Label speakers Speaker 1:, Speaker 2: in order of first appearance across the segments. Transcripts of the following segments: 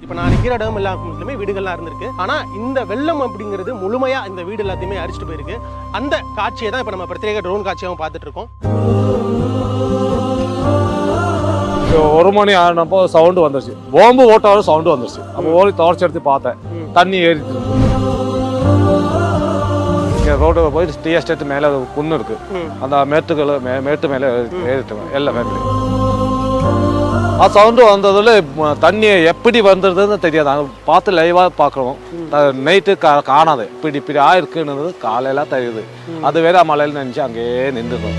Speaker 1: இப்போ நான் நிற்கிற இடம் எல்லாமே வீடுகள்லாம் இருந்திருக்கு. ஆனால் இந்த வெள்ளம் அப்படிங்கிறது முழுமையா இந்த வீடு எல்லாத்தையுமே அரிச்சிட்டு போயிருக்கு. அந்த காட்சியை தான் இப்போ நம்ம பிரத்யேக ட்ரோன் காட்சியாகவும் பார்த்துட்டு இருக்கோம்
Speaker 2: ஒரு மணி ஆனப்போ சவுண்டு வந்துருச்சு. பாம்பு ஓட்டாலும் சவுண்டு வந்துருச்சு. அப்போ ஓடி டார்ச் எடுத்து பார்த்தேன். தண்ணி இருந்தது. இங்க ரோடு போய் டீ எஸ்டேட் மேலே குன்னு இருக்கு.
Speaker 1: ம்.
Speaker 2: அந்த மேட்டுகள் மே- மேட்டு மேலே ஏறிட்டு எல்லா ஃபேமிலி ஆ சவுண்டு வந்ததுல தண்ணி எப்படி வந்துடுதுன்னு தெரியாது. நாங்க பார்த்து லைவாக பார்க்குறோம். நைட்டு கா காணாது. இப்படி இப்படி ஆயிருக்குன்னு காலையில தெரியுது. அது வேற மலையில நினைச்சு அங்கேயே நின்றுடும்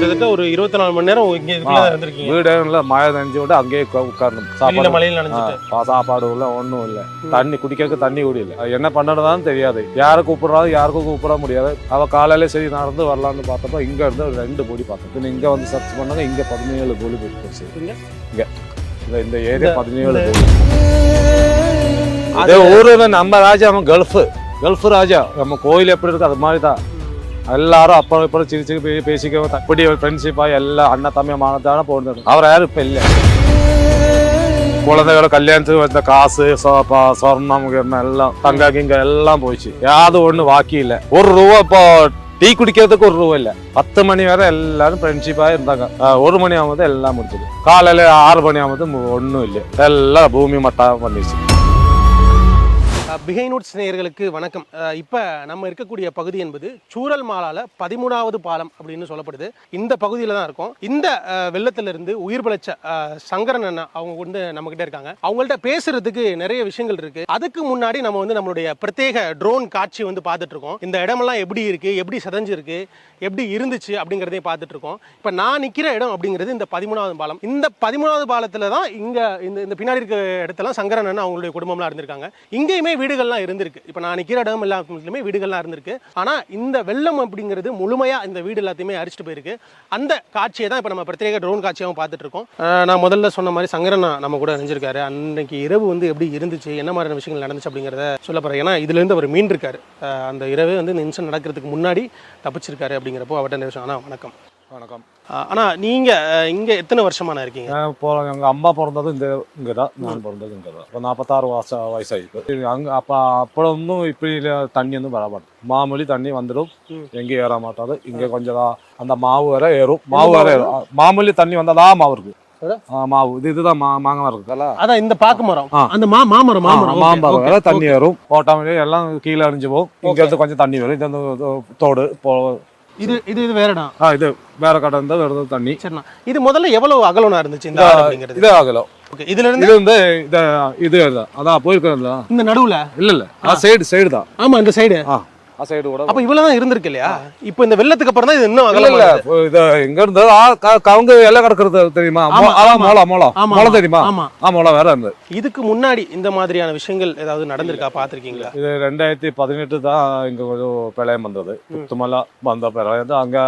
Speaker 1: கிட்டத்தட்ட ஒரு இருபத்தி நாலு மணி நேரம் இங்கே இருந்திருக்கீங்க.
Speaker 2: வீடுல மழை நனைஞ்சு விட்டு அங்கேயே உட்கா- உட்காரணும். சாப்பாடு
Speaker 1: மலையில் நினைச்சிட்டு
Speaker 2: ஆ, சாப்பாடு இல்ல ஒண்ணும் இல்ல. தண்ணி குடிக்கிறதுக்கு தண்ணி கூட இல்ல. என்ன பண்ணணும்னு தெரியாது. யாரை கூப்பிடுறாலும் யாருக்கும் கூப்பிட முடியாது. அவ காலையில சரி நடந்து வரலாம்னு பார்த்தப்ப இங்க இருந்து ஒரு ரெண்டு பொடி பார்த்தோம். இங்க வந்து சர்ச் பண்ணாங்க இங்க பதினேழு பொலி போச்சு
Speaker 1: இங்க?
Speaker 2: இந்த- ஏரியா பதினேழு அதே ஊரு நம்ம ராஜா அவன் கல்ஃப் கல்ஃப் ராஜா. நம்ம கோயில் எப்படி இருக்கு அது மாதிரி தான். எல்லாரும் அப்புறம் இப்போ சிரிச்சு பே- பேசிக்கவும் அப்படி ஃப்ரெண்ட்ஷிப்பாக எல்லாம் அண்ணன் தம்பி மானத்தான போடுறது அவர் யாரும் இப்போ இல்லை. குழந்தைகளோட கல்யாணத்துக்கு வந்த காசு சோப்பா சொர்ணம் எல்லாம் தங்க கிங்க எல்லாம் போயிடுச்சு. யாவது ஒன்றும் வாக்கி இல்லை. ஒரு ரூபா இப்போ டீ குடிக்கிறதுக்கு ஒரு ரூபா இல்லை. பத்து மணி வரை எல்லாரும் ஃப்ரெண்ட்ஷிப்பாக இருந்தாங்க. ஒரு மணி ஆகும்போது எல்லாம் முடிஞ்சது. காலையில் ஆறு மணி ஆகும்போது ஒன்றும் இல்லை. எல்லாம் பூமி மட்டாக பண்ணிடுச்சு.
Speaker 1: பிகைனூட்ஸ் நேயர்களுக்கு வணக்கம். இப்போ நம்ம இருக்கக்கூடிய பகுதி என்பது சூரல் மாலால பதிமூணாவது பாலம் அப்படின்னு சொல்லப்படுது. இந்த பகுதியில் தான் இருக்கும். இந்த வெள்ளத்திலிருந்து வெள்ளத்துல இருந்து உயிர் பிழைச்ச சங்கரன் அண்ணா அவங்க வந்து நம்ம இருக்காங்க. அவங்கள்ட்ட பேசுறதுக்கு நிறைய விஷயங்கள் இருக்கு. அதுக்கு முன்னாடி நம்ம வந்து நம்மளுடைய பிரத்யேக ட்ரோன் காட்சி வந்து பார்த்துட்டு இருக்கோம். இந்த இடமெல்லாம் எப்படி இருக்கு? எப்படி சதஞ்சிருக்கு? எப்படி இருந்துச்சு? அப்படிங்கிறதையும் பார்த்துட்டு இருக்கோம். இப்போ நான் நிற்கிற இடம் அப்படிங்கிறது இந்த பதிமூணாவது பாலம். இந்த பதிமூணாவது பாலத்தில் தான் இங்கே இந்த இந்த பின்னாடி இருக்க இடத்துல சங்கரன் அண்ணா அவங்களுடைய குடும்பம்லாம் இருந்திருக்காங்க. இங்கேயுமே வீடுகள்லாம் இருந்திருக்கு. இப்போ நான் நிற்கிற இடம் எல்லாத்துலேயுமே வீடுகள்லாம் இருந்திருக்கு. ஆனால் இந்த வெள்ளம் அப்படிங்கிறது முழுமையாக இந்த வீடு எல்லாத்தையுமே அரிச்சிட்டு போயிருக்கு. அந்த காட்சியை தான் இப்போ நம்ம பிரத்யேக ட்ரோன் காட்சியாகவும் பார்த்துட்டு இருக்கோம் நான் முதல்ல சொன்ன மாதிரி சங்கரன் நம்ம கூட நினைஞ்சிருக்காரு அன்னைக்கு இரவு வந்து எப்படி இருந்துச்சு என்ன மாதிரியான விஷயங்கள் நடந்துச்சு அப்படிங்கிறத சொல்ல போகிறேன் ஏன்னா இதுலேருந்து அவர் மீன் இருக்காரு அந்த இரவு வந்து இந்த இன்சிடென்ட் நடக்கிறதுக்கு முன்னாடி தப்பிச்சிருக்காரு அப்படிங்கிறப்போ அவர்கிட்ட விஷயம். ஆனால் வணக்கம்.
Speaker 2: வணக்கம்.
Speaker 1: அண்ணா நீங்கள் இங்கே எத்தனை வருஷமான இருக்கீங்க?
Speaker 2: இப்போ எங்க அம்மா பிறந்தது இந்த இங்கே தான் நான் பிறந்தது இங்கே தான் இப்போ நாற்பத்தாறு வருஷம் வயசாயிருக்கு அங்கே அப்போ அப்போ ஒன்றும் இப்படி தண்ணி ஒன்றும் வர மாட்டேன் மாமூலி தண்ணி வந்துடும். எங்கேயும் ஏற மாட்டாது. இங்கே கொஞ்சம் தான் அந்த மாவு வர ஏறும். மாவு வர ஏறும். மாமூலி தண்ணி வந்தாதான் மாவு இருக்கு.
Speaker 1: அட?
Speaker 2: ஆ, மாவு. இது இதுதான் மா மாங்காய் இருக்குல்ல
Speaker 1: அதான் இந்த பாக்கு மரம். அந்த மா மாமரம் மாமரம்.
Speaker 2: வர
Speaker 1: okay,
Speaker 2: தண்ணி ஏறும். ஓட்டாமலே எல்லாம் கீழே அணிஞ்சு போகும். இங்க இருந்து கொஞ்சம் தண்ணி வரும். இது வந்து தோடு போ
Speaker 1: இது இது இது வேற இடம்.
Speaker 2: ஆ இது வேற கடை இருந்தால் வருது தண்ணி.
Speaker 1: சரிண்ணா. இது முதல்ல எவ்வளவு அகலம்னா இருந்துச்சு இந்த ஆறு அப்படிங்கிறது?
Speaker 2: இது ஆகலாம்
Speaker 1: ஓகே இதுல இருந்து
Speaker 2: இது வந்து இது இது தான். அதான் போயிருக்கிறதுல.
Speaker 1: இந்த நடுவுல?
Speaker 2: இல்ல இல்ல. சைடு சைடு தான்.
Speaker 1: ஆமா இந்த சைடு
Speaker 2: ஆ. ஆ சைடு கூட
Speaker 1: அப்ப இவ்வளவுதான் இருந்திருக்கு இல்லையா? இப்போ இந்த வெள்ளத்துக்கு அப்புறம் தான் இது இன்னும்
Speaker 2: இல்ல இல்ல. இது எங்க இருந்து ஆ, க- கவுங்க எல்லாம் கிடக்குறது தெரியுமா? அதான். மோளம் மோளம். மோளம் தெரியுமா?
Speaker 1: ஆமா.
Speaker 2: ஆ மோளம் வேற இருந்தது.
Speaker 1: இதுக்கு முன்னாடி இந்த மாதிரியான விஷயங்கள் ஏதாவது நடந்திருக்கா? பாத்திருக்கீங்களா
Speaker 2: இது ரெண்டாயிரத்தி பதினெட்டு தான் இங்க கொஞ்சம் பிரளயம் வந்தது. புத்துமலா வந்த பிரளயம் தான். அங்க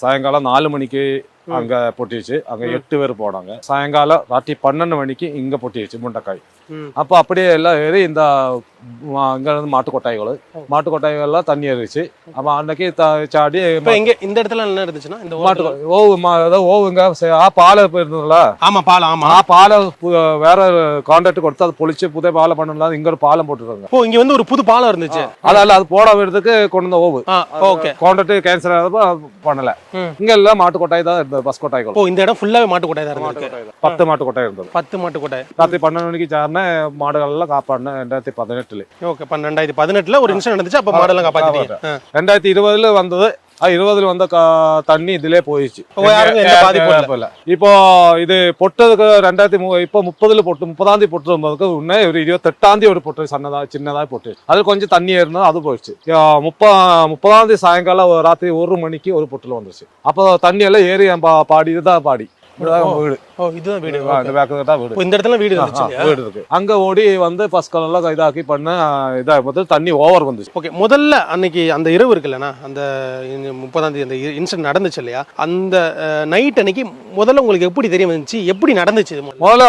Speaker 2: சாயங்காலம் நாலு மணிக்கு அங்க பொட்டிச்சு அங்க எட்டு பேர் போனாங்க. சாயங்காலம் ராத்திரி பன்னெண்டு மணிக்கு இங்க பொட்டிச்சு முண்டைக்காய். அப்போ அப்படியே எல்லாம் ஏறி இந்த இங்க இருந்து மாட்டு கொட்டாய்கள். மாட்டு கொட்டாய்கள்லாம் தண்ணி ஏறிச்சு. அப்ப அன்னைக்கு த- சாடி
Speaker 1: இப்ப இங்க இந்த இடத்துல என்ன இருந்துச்சுன்னா இந்த
Speaker 2: மாட்டு ஓவு மா- ஏதோ ஓவுங்க பாலை போயிருந்ததுல?
Speaker 1: ஆமா பாலம் ஆமா.
Speaker 2: பாலை வேற கான்ட்ராக்ட் கொடுத்து அது பொழிச்சு புதிய பாலம் பண்ணலாம் இங்க ஒரு பாலம் போட்டுருக்காங்க.
Speaker 1: ஓ இங்க வந்து ஒரு புது பாலம் இருந்துச்சு.
Speaker 2: அதால அது போட விடுறதுக்கு கொண்டு வந்த ஓவு.
Speaker 1: ஓகே.
Speaker 2: கான்ட்ராக்ட் கேன்சல் ஆனப்போ பண்ணல. இங்க எல்லாம் மாட்டு கொட்டாய் தான் பஸ் கொட்டாய்கள்
Speaker 1: இந்த இடம் ஃபுல்லாவே மாட்டு கொட்டாய் தான். இருந்திருக்கு
Speaker 2: பத்து மாட்டு கொட்டாய் இருந்தது.
Speaker 1: பத்து மாட்டு கொட்டாய்.
Speaker 2: ராத்திரி பன்னெண்டு மணிக்கு சார்ன மாடுகள் எல்லாம் காப்பாடினேன் ரெண்டாயிரத்தி பதினெட்டுல.
Speaker 1: ஓகே பன்னெண்டாயிரத்தி பதினெட்டுல ஒரு இன்சிடென்ட் நடந்துச்சு அப்ப மாடெல்லாம் காப்பாத்திட்டீங்க. ஆ.
Speaker 2: ரெண்டாயிரத்தி இருபதுல வந்தது இருபதுல வந்த தண்ணி இதுலயே போயிடுச்சு. இப்போ இது பொட்டதுக்கு ரெண்டாயிரத்தி இப்போ முப்பதுல பொட்டு முப்பதாம் தேதி பொட்டு வந்ததுக்கு உடனே ஒரு இருபத்தெட்டாம் தேதி ஒரு பொட்டு சன்னதா சின்னதா பொட்டு. அது கொஞ்சம் தண்ணி ஏறினது அது போயிடுச்சு. முப்ப முப்பதாம் தேதி சாயங்காலம் ஒரு ராத்திரி ஒரு மணிக்கு ஒரு பொட்டுல வந்துருச்சு. அப்போ தண்ணி எல்லாம் ஏறி பாடி இதுதான் பாடி. இதுதான் வீடு.
Speaker 1: ஓ இதுதான் வீடு.
Speaker 2: ஆ, இந்த பேக்கு தான் வீடு.
Speaker 1: இந்த இடத்துல வீடு
Speaker 2: இருக்கு. அங்க ஓடி வந்து ஃபர்ஸ்ட் கலர்லாம் இதாக்கி பண்ண இதாகும் போது தண்ணி ஓவர் வந்துச்சு.
Speaker 1: ஓகே முதல்ல அன்னைக்கு அந்த இரவு இருக்குல்லண்ணா அந்த முப்பதாம் தேதி அந்த இன்சிடென்ட் நடந்துச்சு இல்லையா? அந்த நைட் அன்னைக்கு முதல்ல உங்களுக்கு எப்படி தெரிய வந்துச்சு எப்படி நடந்துச்சு முதல்ல?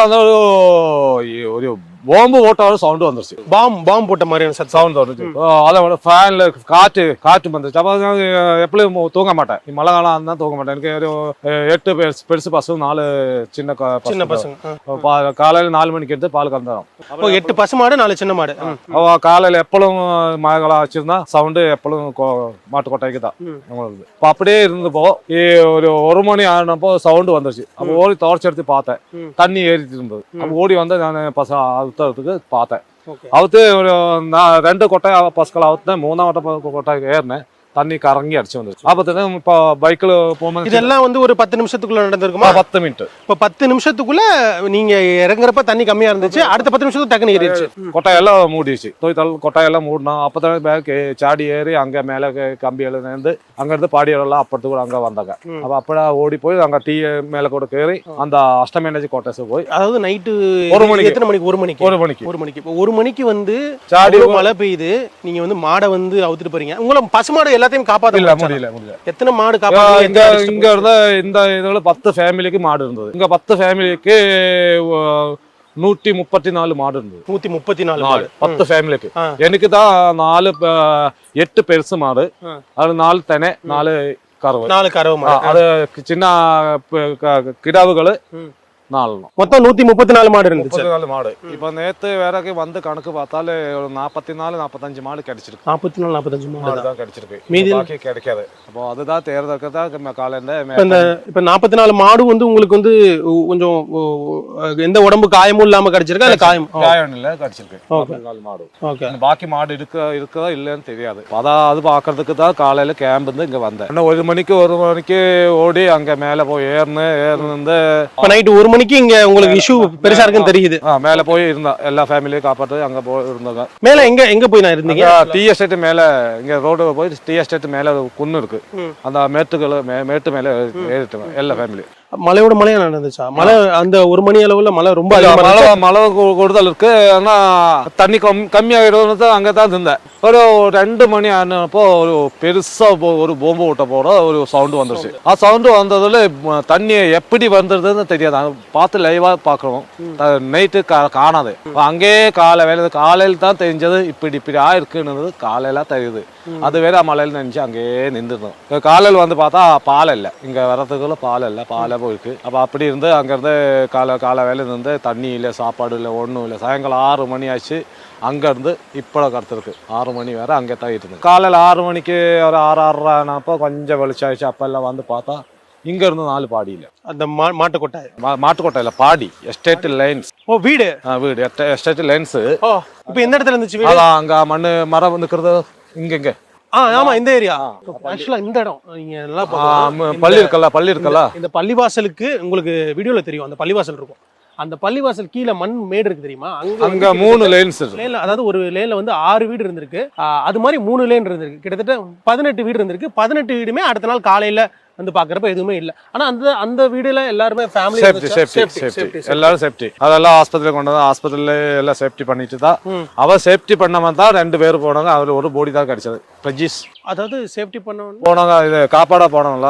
Speaker 2: ஒரு பாம்பு ஓட்ட சவுண்ட் வந்துருச்சு.
Speaker 1: பாம் பாம் போட்ட மாதிரியான
Speaker 2: சவுண்ட் வந்துச்சு அதோட ஃபேன்ல காற்று காற்று வந்துச்சு அப்போ எப்பவும் தூங்க மாட்டேன். மழை காலம் இருந்தால் தூங்க மாட்டேன். எனக்கு ஒரு எட்டு பெருசு பெருசு பசு நாலு சின்ன
Speaker 1: சின்ன
Speaker 2: பசங்க.
Speaker 1: பசங்க
Speaker 2: காலையில நாலு மணிக்கு எடுத்து பால் கறந்துடும்
Speaker 1: ஓ எட்டு பசு மாடு நாலு சின்ன மாடு. ம்.
Speaker 2: அவ காலையில எப்பளும் மழை காலம் வச்சிருந்தா சவுண்டு எப்பளும் மாட்டு கொட்டாய்க்கு தான். உங்களுக்கு இப்போ அப்படியே இருந்தப்போ ஒரு ஒரு மணி ஆனப்போ சவுண்டு வந்துருச்சு. அப்போ ஓடி torch எடுத்து பார்த்தேன். தண்ணி ஏறிட்டு இருந்தது. அப்போ ஓடி வந்து நான் பச அவுத்துறதுக்கு பார்த்தேன்
Speaker 1: ஓகே
Speaker 2: அவுத்து ஒரு நான் ரெண்டு கொட்டை பசக்கள் அவுத்தேன் மூணாம் கொட்டை கொட்டை ஏறினேன் தண்ணி கறங்கி அடிச்சு வந்துருச்சு. அப்போ இப்போ பைக்கில் போகும்போது
Speaker 1: இதெல்லாம் வந்து ஒரு பத்து நிமிஷத்துக்குள்ள நடந்திருக்குமா?
Speaker 2: பத்து மினிட்
Speaker 1: இப்ப பத்து நிமிஷத்துக்குள்ள நீங்க இறங்குறப்ப தண்ணி கம்மியா இருந்துச்சு அடுத்த பத்து நிமிஷத்துக்கு டக்குனு ஏறிடுச்சு.
Speaker 2: கொட்டாயெல்லாம் மூடிடுச்சு. தோய்த்தால் கொட்டாயெல்லாம் மூடினோம் அப்போ தான் பேக் சாடி ஏறி அங்கே மேலே கம்பி இருந்து அங்கேருந்து பாடியெல்லாம் அப்பறத்து கூட அங்கே வந்தாங்க. அப்போ அப்படா ஓடி போய் அங்கே டீ மேலே கூட கேறி அந்த அஷ்டமேனேஜ் கோட்டர்ஸ் போய்
Speaker 1: அதாவது நைட்டு
Speaker 2: ஒரு மணிக்கு.
Speaker 1: எத்தனை மணிக்கு. ஒரு மணிக்கு.
Speaker 2: ஒரு மணிக்கு.
Speaker 1: ஒரு மணிக்கு. இப்போ ஒரு மணிக்கு வந்து
Speaker 2: சாடி
Speaker 1: மழை பெய்யுது. நீங்க வந்து மாடை வந்து அவுத்துட்டு போறீங்க. உங்களை பசுமாடு எல்லாத்தையும் காப்பாத்த
Speaker 2: இல்ல
Speaker 1: முடிச்சா?
Speaker 2: முடியல முடியல
Speaker 1: எத்தனை மாடு
Speaker 2: இங்க
Speaker 1: காப்பாத்த
Speaker 2: இங்க இருந்த இந்த இதுல பத்து ஃபேமிலிக்கு மாடு இருந்தது இங்க பத்து ஃபேமிலிக்கு நூற்றி முப்பத்தி நாலு மாடு இருந்தது
Speaker 1: நூத்தி முப்பத்தி நாலு
Speaker 2: நாலு
Speaker 1: மாடு
Speaker 2: பத்து ஃபேமிலிக்கு
Speaker 1: ஆ.
Speaker 2: எனக்கு தான் நாலு ப- எட்டு பெருசு மாடு
Speaker 1: ஆ.
Speaker 2: அது நாலு தெனை நாலு கறவை
Speaker 1: நாலு கறவை
Speaker 2: ஆ,
Speaker 1: மாடு
Speaker 2: அது சின்ன ப- க- கிடாவுகள்
Speaker 1: ம்.
Speaker 2: நாலு
Speaker 1: மொத்தம் நூத்தி முப்பத்தி நாலு மாடு இருந்துச்சு.
Speaker 2: நாலு மாடு. இப்போ நேத்து வேற வந்து கணக்கு பார்த்தாலே ஒரு நாற்பத்தி நாலு நாற்பத்தஞ்சு மாடு கிடைச்சிருக்கு.
Speaker 1: நாற்பத்தி நாலு நாற்பத்தஞ்சு மாடு.
Speaker 2: தான் கிடைச்சிருக்கு.
Speaker 1: மீதி-
Speaker 2: பாக்கி கிடைக்காது. அப்போ அதுதான் தேர்தலுக்கு தான் காலையில
Speaker 1: இப்ப இந்த இப்ப நாற்பத்தி நாலு மாடு வந்து உங்களுக்கு வந்து கொஞ்சம் எந்த உடம்பு காயமும் இல்லாம கிடைச்சிருக்கா? இல்ல காயம்
Speaker 2: காயம் இல்ல கிடைச்சிருக்கு. நாலு மாடு.
Speaker 1: ஓகே.
Speaker 2: பாக்கி மாடு இருக்க இருக்கா இல்லைன்னு தெரியாது. அதான் அது பாக்குறதுக்கு தான் காலையில கேம்ப் இருந்து இங்க வந்தேன். ஒரு மணிக்கு ஒரு மணிக்கு ஓடி அங்க மேல போய் ஏறினு ஏறினு
Speaker 1: இப்ப நைட்டு ஒரு மணிக்கு இங்க உங்களுக்கு இஷ்யூ பெருசா இருக்குன்னு தெரியுது.
Speaker 2: மேல போய் இருந்தா எல்லா ஃபேமிலியும் காப்பாற்று அங்க போய் இருந்தாங்க.
Speaker 1: மேல எங்க எங்க போய் நான் இருந்தீங்க?
Speaker 2: டீ எஸ்டேட் மேல இங்க ரோடு போய் டீ எஸ்டேட் மேல குன்னு இருக்கு. அந்த மேட்டுகள் மேட்டு மேல ஏறிட்டு எல்லா ஃபேமிலி
Speaker 1: மலையோட மலையா நடந்துச்சா? மழை அந்த ஒரு மணி அளவுல மழை ரொம்ப
Speaker 2: மழை மழை கூடுதல் இருக்கு. ஆனா தண்ணி கம் கம்மியாகிடும் அங்கே தான் இருந்தேன். ஒரு ரெண்டு மணி ஆனப்போ ஒரு பெருசா ஒரு பொம்பு விட்ட போற ஒரு சவுண்டு வந்துருச்சு. ஆ சவுண்டு வந்ததுல தண்ணி எப்படி வந்ததுன்னு தெரியாது. பார்த்து லைவா பார்க்குறோம். நைட்டு காணாது. அங்கேயே காலை வேலை காலையில் தான் தெரிஞ்சது. இப்படி இப்படி ஆயிருக்குன்னு காலையில தெரியுது. அது வேற மலையில நினைச்சு அங்கேயே நின்றுருந்தோம். காலையில் வந்து பார்த்தா பால் இல்லை. இங்க வரதுக்குள்ள பால் இல்லை. பாலை போயிருக்கு அப்போ அப்படி இருந்து அங்கேருந்து காலை காலை வேலை இருந்து தண்ணி இல்லை சாப்பாடு இல்லை ஒன்றும் இல்லை. சாயங்காலம் ஆறு மணி ஆச்சு அங்கேருந்து இப்போ கருத்துருக்கு ஆறு மணி வேற அங்கே தான் இருந்தது காலையில் ஆறு மணிக்கு ஒரு ஆறு ஆறரைனப்போ கொஞ்சம் வெளிச்சாயிடுச்சு அப்பெல்லாம் வந்து பார்த்தா இங்க இருந்து நாலு பாடி இல்லை.
Speaker 1: அந்த மா- மாட்டு கொட்டாய்
Speaker 2: மா- மாட்டுக்கோட்டையில் பாடி. எஸ்டேட் லைன்ஸ்
Speaker 1: ஓ வீடு.
Speaker 2: வீடு. எஸ்டேட் லைன்ஸு
Speaker 1: இப்ப எந்த இடத்துல இருந்துச்சு வீடு?
Speaker 2: அதான் அங்கே மண்ணு மரம் நிற்கிறது இங்க இங்க.
Speaker 1: ஆ ஆமா இந்த ஏரியா. ஆக்சுவலா இந்த இடம் நீங்க நல்லா
Speaker 2: பள்ளி இருக்கல்ல பள்ளி இருக்கல்ல?
Speaker 1: இந்த பள்ளிவாசலுக்கு உங்களுக்கு வீடியோல தெரியும் அந்த பள்ளிவாசல் இருக்கும். அந்த பள்ளிவாசல் கீழே மண் மேடு இருக்கு தெரியுமா? அங்க
Speaker 2: மூணு லைன்ஸ் இருக்கு.
Speaker 1: லேன்ல அதாவது ஒரு லேன்ல வந்து ஆறு வீடு இருந்திருக்கு. அது மாதிரி மூணு லேன் இருந்திருக்கு. கிட்டத்தட்ட பதினெட்டு வீடு இருந்திருக்கு. பதினெட்டு வீடுமே அடுத்த நாள் காலையில வந்து பாக்குறப்ப எதுவுமே இல்ல. ஆனா அந்த அந்த வீடுல எல்லாருமே ஃபேமிலி
Speaker 2: சேஃப்டி சேஃப்டி சேஃப்டி எல்லாரும் சேஃப்டி அதெல்லாம் ஆஸ்பத்திரி கொண்டு வந்து ஆஸ்பத்திரியில எல்லாம் சேஃப்டி பண்ணிட்டு தான். அவ சேஃப்டி பண்ணாம தான் ரெண்டு பேர் போனாங்க அதுல ஒரு போடி தான் கிடைச்சது. பிரஜீஸ்
Speaker 1: அதாவது சேஃப்டி பண்ண
Speaker 2: போனாங்க இது காப்பாடா போனோம்ல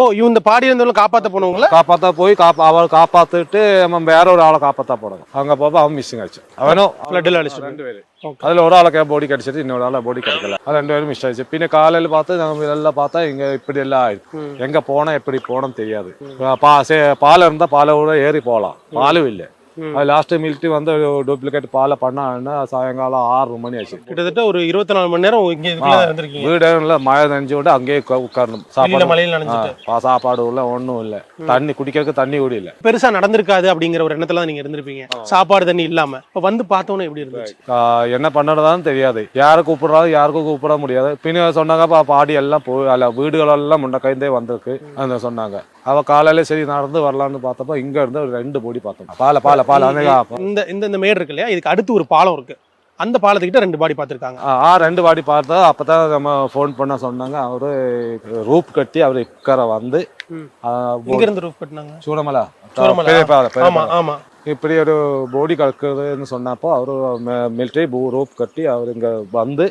Speaker 1: ஓ இந்த பாடி இருந்தவங்க காப்பாத்த போனவங்கள?
Speaker 2: காப்பாத்தா போய் காப்பா அவளை காப்பாத்திட்டு நம்ம வேற ஒரு ஆளை காப்பாத்தா போனாங்க அங்க போக அவன் மிஸ்ஸிங் ஆச்சு அவனும்
Speaker 1: ஃப்ளட்ல அடிச்சு
Speaker 2: ரெண்டு பேரு. அதுல ஒரு ஆளுக்கு போடி கிடைச்சது இன்னொரு ஆளை போடி கிடைக்கல. அது ரெண்டு பேரும் மிஸ் ஆயிடுச்சு. பின்ன காலையில பார்த்து நம்ம எல்லாம் பார்த்தா இங்க இப்படி எல்லாம் ஆயிடுச்சு. எங்கே போனால் எப்படி போனோம்னு தெரியாது. பா சே- பாலம் இருந்தால் பாலை கூட ஏறி போகலாம் பாலும் இல்லை. லாஸ்ட் மில்ட்டி வந்து டூப்ளிகேட் பாலை பண்ணாங்கன்னா சாயங்காலம் ஆறு மணி ஆச்சு.
Speaker 1: கிட்டத்தட்ட ஒரு இருபத்தி நாலு மணி நேரம் இங்க
Speaker 2: வீடு இல்ல மழை நனைஞ்சு விட்டு அங்கேயே உட்கா- உட்காரணும். சாப்பாடு சாப்பாடு இல்ல ஒண்ணும் இல்ல. தண்ணி குடிக்கிறதுக்கு தண்ணி கூட இல்ல.
Speaker 1: பெருசா நடந்திருக்காது அப்படிங்கிற ஒரு எண்ணத்துல நீங்க இருந்திருப்பீங்க. சாப்பாடு தண்ணி இல்லாம. இப்ப வந்து பார்த்தோன்னே எப்படி இருந்துச்சு?
Speaker 2: என்ன பண்ணறதான்னு தெரியாது. யாரை கூப்பிடுறாரு யாருக்கும் கூப்பிட முடியாது. பின்ன சொன்னாங்க பாடி எல்லாம் போய் அல்ல வீடுகளெல்லாம் முன்ன கைந்தே வந்திருக்கு. அந்த சொன்னாங்க. அவ காலையில சரி நடந்து வரலான்னு பார்த்தப்ப இங்க இருந்து ஒரு ரெண்டு பொடி பார்த்தோம். பால பால பால அந்த
Speaker 1: இந்த இந்த இந்த மேடு இருக்கு இல்லையா? இதுக்கு அடுத்து ஒரு பாலம் இருக்கு. அந்த பாலத்துக்கிட்ட ரெண்டு பாடி பார்த்திருக்காங்க.
Speaker 2: ஆ ரெண்டு வாடி பார்த்தா அப்பதான் நம்ம ஃபோன் பண்ண சொன்னாங்க. அவரு ரூப் கட்டி அவர் இக்கரை வந்து
Speaker 1: இருந்து கட்டினாங்க.
Speaker 2: சூடமலை
Speaker 1: ஆமா. ஆமா.
Speaker 2: இப்படி ஒரு போடி கலக்குதுன்னு சொன்னப்போ அவர் மிலிட்டரி ரோப் கட்டி அவர் இங்க வந்து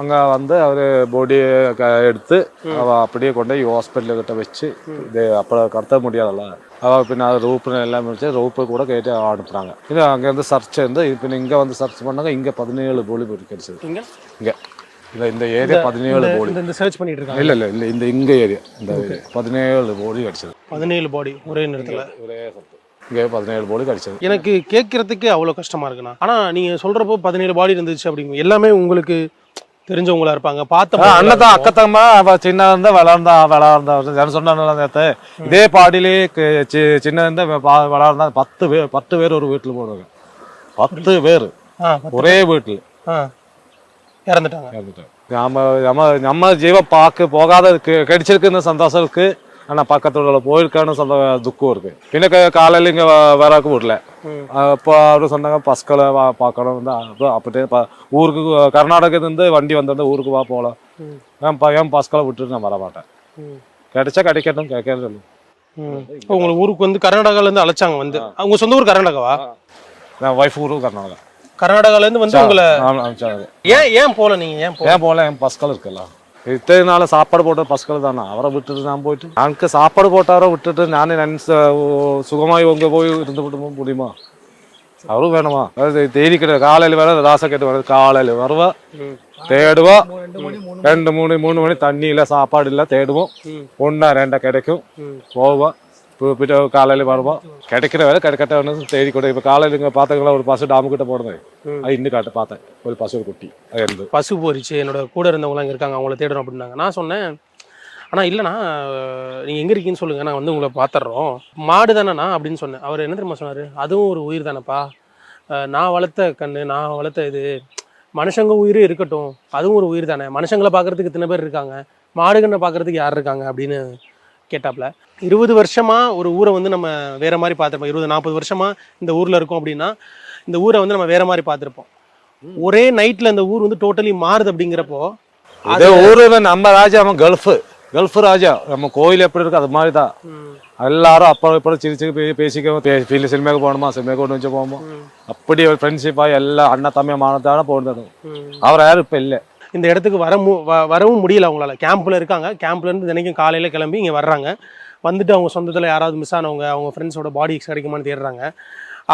Speaker 2: அங்க வந்து அவர் போடி எடுத்து அவ அப்படியே கொண்டு போய் ஹாஸ்பிட்டல் கிட்ட வச்சு இது அப்புறம் கடத்த முடியாதுல்ல. அவ பின்ன ரூப்பு எல்லாம் வச்சு ரூப்பு கூட கேட்டு அனுப்புறாங்க இது அங்க இருந்து சர்ச் இருந்து பின்ன இங்க வந்து சர்ச் பண்ணாங்க இங்க பதினேழு போலி போட்டு கிடைச்சது
Speaker 1: இங்க.
Speaker 2: இல்ல இந்த ஏரியா பதினேழு போலி
Speaker 1: இந்த- சர்ச் பண்ணிட்டு இருக்காங்க
Speaker 2: இல்ல இல்ல இல்ல இந்த இங்க ஏரியா இந்த. பதினேழு போலி கிடைச்சது.
Speaker 1: பதினேழு பாடி ஒரே நேரத்துல.
Speaker 2: ஒரே இங்க பதினேழு போலி கிடைச்சது.
Speaker 1: எனக்கு கேட்கறதுக்கு அவ்வளோ கஷ்டமா இருக்குண்ணா. ஆனா நீங்க சொல்றப்போ பதினேழு பாடி இருந்துச்சு அப்படிங்க எல்லாமே உங்களுக்கு தெரிஞ்சவங்களா இருப்பாங்க. பார்த்த
Speaker 2: அண்ணதான் அக்கத்தம்மா அவ சின்ன இருந்தா வளர்ந்தா வளர்ந்தா. நான் சொன்ன நேரத்து இதே பாடியிலே சின்ன இருந்தா வளர்ந்தா பத்து பேர் பத்து பேர் ஒரு வீட்டுல போடுவாங்க பத்து பேர்.
Speaker 1: ஆ,
Speaker 2: ஒரே வீட்டுல.
Speaker 1: ஆ, இறந்துட்டாங்க
Speaker 2: இறந்துட்டாங்க. நம்ம நம்ம நம்ம ஜீவ பார்க்க போகாத கெ- கிடைச்சிருக்குன்னு சந்தோஷம் இருக்கு ஆனா பக்கத்துல போயிருக்கான்னு சொந்த துக்கம் இருக்கு பின்ன காலையில இங்க வராக்கு விடல. அப்போ அவரு சொன்னாங்க பஸ்களை வா பார்க்கணும் அப்படியே ஊருக்கு கர்நாடகத்துலேருந்து வண்டி வந்திருந்தா ஊருக்கு வா போகலாம். ஏன் ஏன் பஸ்களை விட்டுட்டு நான் வர மாட்டேன். கிடைச்சா கிடைக்கட்டும் கிடைக்கிறது இல்லை.
Speaker 1: ம். இப்போ உங்களுக்கு ஊருக்கு வந்து கர்நாடகால இருந்து அழைச்சாங்க வந்து அவங்க சொந்த ஊர் கர்நாடகாவா
Speaker 2: நான் ஒய்ஃப் ஊருக்கு கர்நாடகா
Speaker 1: கர்நாடகால இருந்து வந்து உங்களை. ஏன் ஏன் போல நீங்க ஏன் போல?
Speaker 2: ஏன் போகல என் பஸ்கள் இருக்குல்ல. இத்தனை நாள் சாப்பாடு போட்ட பஸ்கள் தானே? அவரை விட்டுட்டு நான் போயிட்டு எனக்கு சாப்பாடு போட்டாரோ விட்டுட்டு நான் நினைச்ச சுகமாய் உங்க போய் இருந்து விட்டு முடியுமா? அவரும் வேணுமா? தேடி கிட்ட காலையில் வேற ராசை கேட்டு வர காலையில் வருவா. தேடுவா. ரெண்டு மூணு மூணு மணி தண்ணி இல்லை சாப்பாடு இல்லை தேடுவோம். ஒன்றா ரெண்டா கிடைக்கும். போவா. போயிட்டு காலையில் வருவோம் கிடைக்கிற வேலை கிடைக்கட்ட தேடி கூட. இப்போ காலையில் இங்கே பார்த்தாங்களா ஒரு பசு டாமு கிட்ட
Speaker 1: ம்.
Speaker 2: அது இன்னும் காட்டு பார்த்தேன். ஒரு பசு ஒரு குட்டி. அது இருந்து
Speaker 1: பசு போரிச்சு என்னோட கூட இருந்தவங்களாம் இங்க இருக்காங்க. அவங்கள தேடணும் அப்படின்னாங்க. நான் சொன்னேன் ஆனா இல்லைண்ணா நீங்க எங்க இருக்கீங்கன்னு சொல்லுங்க. நான் வந்து உங்களை பார்த்துட்றோம் மாடு தானேண்ணா? அப்படின்னு சொன்னேன். அவர் என்ன தெரியுமா சொன்னாரு? அதுவும் ஒரு உயிர் தானேப்பா. நான் வளர்த்த கண்ணு நான் வளர்த்த இது மனுஷங்க உயிர் இருக்கட்டும். அதுவும் ஒரு உயிர் தானே. மனுஷங்களை பார்க்கறதுக்கு இத்தனை பேர் இருக்காங்க. மாடுகண்ணை பார்க்கறதுக்கு யார் இருக்காங்க? அப்படின்னு கேட்டாப்ல. இருபது வருஷமா ஒரு ஊரை வந்து நம்ம வேற மாதிரி பார்த்துருப்போம். இருபது நாற்பது வருஷமா இந்த ஊர்ல இருக்கோம் அப்படின்னா இந்த ஊரை வந்து நம்ம வேற மாதிரி பார்த்துருப்போம். ஒரே நைட்ல இந்த ஊர் வந்து டோட்டலி மாறுது அப்படிங்கிறப்போ
Speaker 2: இதே ஊரு நம்ம ராஜா அவன் கல்ஃபு. கல்ஃப் ராஜா. நம்ம கோயில் எப்படி இருக்கு அது மாதிரி தான். எல்லாரும் அப்புறம் இப்போ சிரிச்சு பேசிக்க ஃபீல்டு சினிமாவுக்கு போகணுமா? சினிமாவுக்கு கொண்டு வச்சு போகணுமா அப்படி ஒரு ஃப்ரெண்ட்ஷிப்பாக எல்லாம் அண்ணா தம்பி மானத்தான போனது அவர் யாரும் இப்போ இல்லை.
Speaker 1: இந்த இடத்துக்கு வர வரவும் முடியல அவங்களால. கேம்ப்ல இருக்காங்க. கேம்ப்ல இருந்து தினைக்கும் காலையில கிளம்பி இங்க வர்றாங்க. வந்துட்டு அவங்க சொந்தத்தில் யாராவது மிஸ் ஆனவங்க அவங்க ஃப்ரெண்ட்ஸோட பாடி கிடைக்குமான்னு தேடுறாங்க.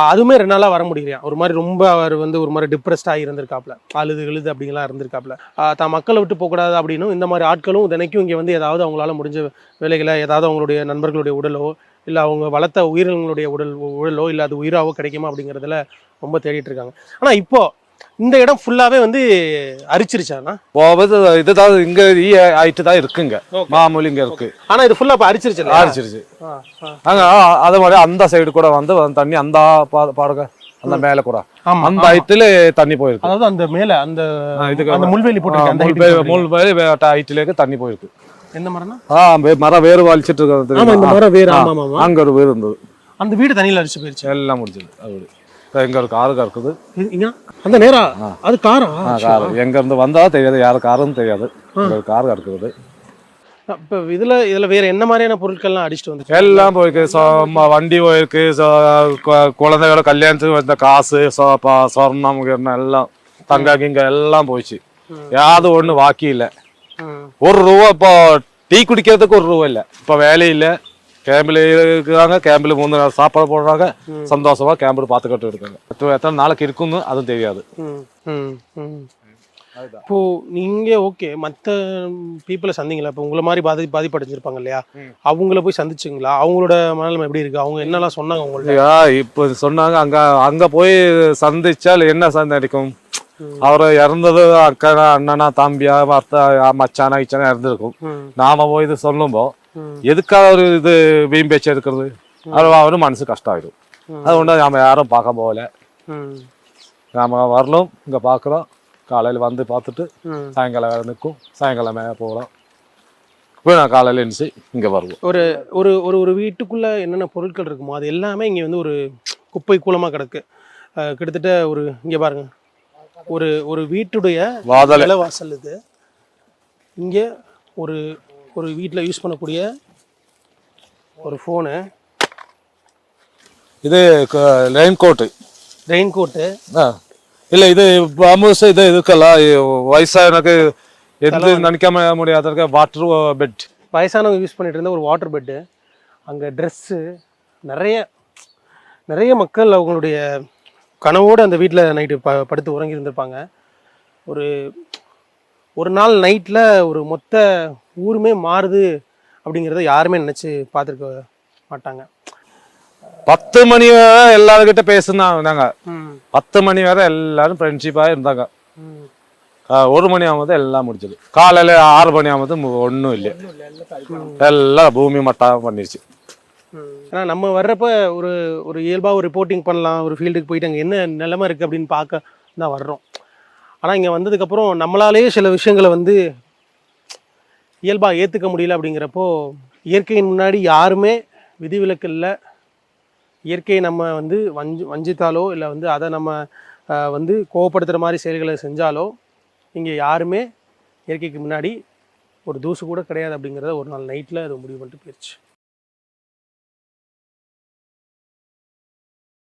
Speaker 1: அதுவுமே ரெண்டு நாளாக வர முடியலையா? ஒரு மாதிரி ரொம்ப அவர் வந்து ஒரு மாதிரி டிப்ரெஸ்டாக இருந்திருக்காப்ல. அழுது எழுது அப்படிங்கலாம் இருந்திருக்காப்ல. தான் மக்களை விட்டு போகக்கூடாது அப்படின்னும் இந்த மாதிரி ஆட்களும் தினைக்கும் இங்கே வந்து ஏதாவது அவங்களால முடிஞ்ச வேலைகளை ஏதாவது அவங்களுடைய நண்பர்களுடைய உடலோ இல்லை அவங்க வளர்த்த உயிரினங்களுடைய உடல் உடலோ இல்லை அது உயிராவோ கிடைக்குமா அப்படிங்கிறதுல ரொம்ப தேடிட்டு இருக்காங்க. ஆனால் இப்போ இந்த இடம் ஃபுல்லாவே வந்து அரிச்சிருச்சாண்ணா
Speaker 2: போவது இதுதான் இங்க ஈ ஆயிட்டு தான் இருக்குங்க. மாமூலி இங்க இருக்கு.
Speaker 1: ஆனா இது ஃபுல்லா அரிச்சிருச்சு
Speaker 2: ஆரிச்சிருச்சு அங்க அதே மாதிரி அந்த சைடு கூட வந்து தண்ணி அந்த பாருங்க அந்த மேல கூட. அந்த ஹைட்டுல தண்ணி போயிருக்கு.
Speaker 1: அதாவது அந்த மேல அந்த
Speaker 2: இதுக்கு
Speaker 1: அந்த முள்வேலி போட்டு அந்த
Speaker 2: முள்
Speaker 1: height
Speaker 2: பே-
Speaker 1: சொல்றீங்க.
Speaker 2: முள் மேல ஹைட்டிலேக்கு தண்ணி போயிருக்கு.
Speaker 1: எந்த மரம்னா?
Speaker 2: ஆ வே- மரம் வேறு
Speaker 1: ஆமா இந்த? மரம் வேற. ஆமா ஆமா
Speaker 2: அங்க ஒரு வீடு இருந்தது.
Speaker 1: அந்த வீடு தண்ணியில அரிச்சு போயிருச்சு.
Speaker 2: எல்லாம் முடிஞ்சது அது இப்ப எங்க ஒரு காரு இருக்குது.
Speaker 1: அந்த நேரா? அது காரா?
Speaker 2: காரு. எங்க இருந்து வந்தா தெரியாது யாரு காருன்னு தெரியாது. ஒரு கார் இருக்குது
Speaker 1: இப்ப இதுல இதுல வேற என்ன மாதிரியான பொருட்கள்லாம் அடிச்சுட்டு வந்துச்சு
Speaker 2: எல்லாம் போயிருக்கு. வண்டி போயிருக்கு. சோ, கு- குழந்தைகளோட கல்யாணத்துக்கு வந்த காசு சோப்பா சொர்ணம் எல்லாம் தங்க கிங்க எல்லாம் போயிடுச்சு யாது ஒண்ணு பாக்கி இல்ல. ஒரு ரூபா இப்போ டீ குடிக்கிறதுக்கு ஒரு ரூபா இல்ல. இப்ப வேலையில்ல கேம்பில் இருக்கிறாங்க கேம்பில் மூணு நாள் சாப்பாடு போடுறாங்க. சந்தோஷமா கேம்பில் பார்த்துக்கிட்டு இருக்காங்க. எத்தனை- நாளைக்கு இருக்குன்னு அதுவும் தெரியாது.
Speaker 1: இப்போ நீங்க ஓகே மத்த பீப்புளை சந்திங்களா? இப்போ உங்களை மாதிரி பாதி பாதிப்படைஞ்சிருப்பாங்க இல்லையா? அவங்கள போய் சந்திச்சிங்களா? அவங்களோட மனநிலைமை எப்படி இருக்கு? அவங்க என்னெல்லாம் சொன்னாங்க உங்கள்ட்ட?
Speaker 2: இப்போ சொன்னாங்க அங்க அங்க போய் சந்திச்சால் என்ன சந்தடிக்கும் அவர் இறந்தது அக்கா அண்ணனா தம்பியா மச்சானா இச்சானா இறந்துருக்கும். நாம போய் இது சொல்லும்போ
Speaker 1: ம்,
Speaker 2: எதுக்காக ஒரு இது எடுக்கிறது? அது அவரு மனசு கஷ்டம் ஆயிடும் அது ஒன்று நாம யாரும் பார்க்க போகல நாம வரலும் இங்க பார்க்குறோம் காலையில் வந்து பார்த்துட்டு. சாயங்காலம் வேற நிற்கும் சாயங்காலம் மேலே போகிறோம் இப்போ நான் காலையில் எழுந்துச்சு இங்கே வருவோம்
Speaker 1: ஒரு ஒரு ஒரு ஒரு வீட்டுக்குள்ள என்னென்ன பொருட்கள் இருக்குமோ அது எல்லாமே இங்க வந்து ஒரு குப்பை கூலமா கிடக்கு கிட்டத்தட்ட ஒரு இங்க பாருங்க ஒரு ஒரு வீட்டுடைய
Speaker 2: வாதலை
Speaker 1: நிலவாசல் இது இங்க ஒரு ஒரு வீட்டில் யூஸ் பண்ணக்கூடிய ஒரு ஃபோனு.
Speaker 2: இது ரெயின் கோட்டு
Speaker 1: ரெயின் கோட்டு
Speaker 2: இல்ல இது ஆல்மோஸ்ட் இது இதுக்கಲ್ಲ வயசானக்கு எந்த நினைக்காம முடியாதவங்க வாட்டர் பெட்
Speaker 1: வயசானவங்க யூஸ் பண்ணிட்டு இருந்த ஒரு வாட்டர் பெட்டு அங்கே ட்ரெஸ்ஸு நிறைய நிறைய மக்கள் அவங்களுடைய கனவோடு அந்த வீட்டில் நைட்டு ப படுத்து உறங்கி இருந்திருப்பாங்க ஒரு ஒரு நாள் நைட்டில் ஒரு மொத்த ஊருமே மாறுது அப்படிங்கிறத யாருமே நினச்சி பார்த்துருக்க மாட்டாங்க.
Speaker 2: பத்து மணி வரை எல்லாருக்கிட்ட பேசுனாங்க நாங்க பத்து மணி வரை எல்லாரும் ஃப்ரெண்ட்ஷிப்பா இருந்தாங்க. ஒரு மணி ஆகும்போது எல்லாம் முடிஞ்சது. காலையில ஆறு மணி ஆகும்போது ஒன்றும் இல்லை. எல்லாம் பூமி மட்டம் பண்ணிருச்சு.
Speaker 1: ஏன்னா நம்ம வர்றப்ப ஒரு ஒரு இயல்பாக ஒரு ரிப்போர்ட்டிங் பண்ணலாம் ஒரு ஃபீல்டுக்கு போயிட்டு அங்கே என்ன நிலைமை இருக்குது அப்படின்னு பார்க்க தான் வர்றோம். ஆனால் இங்கே வந்ததுக்கப்புறம் நம்மளாலேயே சில விஷயங்களை வந்து இயல்பாக ஏற்றுக்க முடியல அப்படிங்கிறப்போ இயற்கையின் முன்னாடி யாருமே விதிவிலக்கு இல்லை இயற்கையை நம்ம வந்து வஞ்சி வஞ்சித்தாலோ இல்லை வந்து அதை நம்ம வந்து கோவப்படுத்துகிற மாதிரி செயல்களை செஞ்சாலோ இங்கே யாருமே இயற்கைக்கு முன்னாடி ஒரு தூசு கூட கிடையாது அப்படிங்கிறத ஒரு நாள் நைட்டில் அது முடிவு பண்ணிட்டு போயிடுச்சு